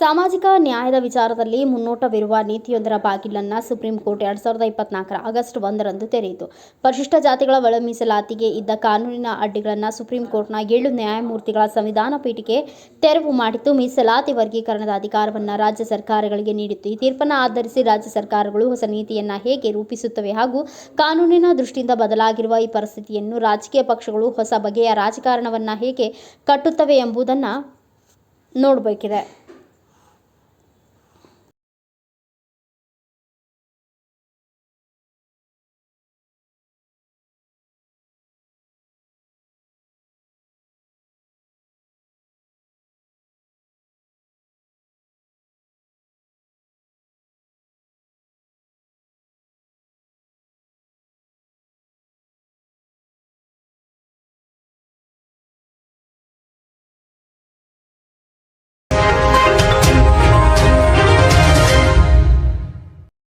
ಸಾಮಾಜಿಕ ನ್ಯಾಯದ ವಿಚಾರದಲ್ಲಿ ಮುನ್ನೋಟವಿರುವ ನೀತಿಯೊಂದರ ಬಾಗಿಲನ್ನು ಸುಪ್ರೀಂ ಕೋರ್ಟ್ ಎರಡ್ ಸಾವಿರದ ಇಪ್ಪತ್ನಾಲ್ಕರ ಆಗಸ್ಟ್ ಒಂದರಂದು ತೆರೆಯಿತು. ಪರಿಶಿಷ್ಟ ಜಾತಿಗಳ ಒಳ ಮೀಸಲಾತಿಗೆ ಇದ್ದ ಕಾನೂನಿನ ಅಡ್ಡಿಗಳನ್ನು ಸುಪ್ರೀಂ ಕೋರ್ಟ್ನ ಏಳು ನ್ಯಾಯಮೂರ್ತಿಗಳ ಸಂವಿಧಾನ ಪೀಠಿಕೆ ತೆರವು ಮಾಡಿತ್ತು. ಮೀಸಲಾತಿ ವರ್ಗೀಕರಣದ ಅಧಿಕಾರವನ್ನು ರಾಜ್ಯ ಸರ್ಕಾರಗಳಿಗೆ ನೀಡಿತ್ತು. ಈ ತೀರ್ಪನ್ನು ಆಧರಿಸಿ ರಾಜ್ಯ ಸರ್ಕಾರಗಳು ಹೊಸ ನೀತಿಯನ್ನು ಹೇಗೆ ರೂಪಿಸುತ್ತವೆ ಹಾಗೂ ಕಾನೂನಿನ ದೃಷ್ಟಿಯಿಂದ ಬದಲಾಗಿರುವ ಈ ಪರಿಸ್ಥಿತಿಯನ್ನು ರಾಜಕೀಯ ಪಕ್ಷಗಳು ಹೊಸ ಬಗೆಯ ರಾಜಕಾರಣವನ್ನು ಹೇಗೆ ಕಟ್ಟುತ್ತವೆ ಎಂಬುದನ್ನು ನೋಡಬೇಕಿದೆ.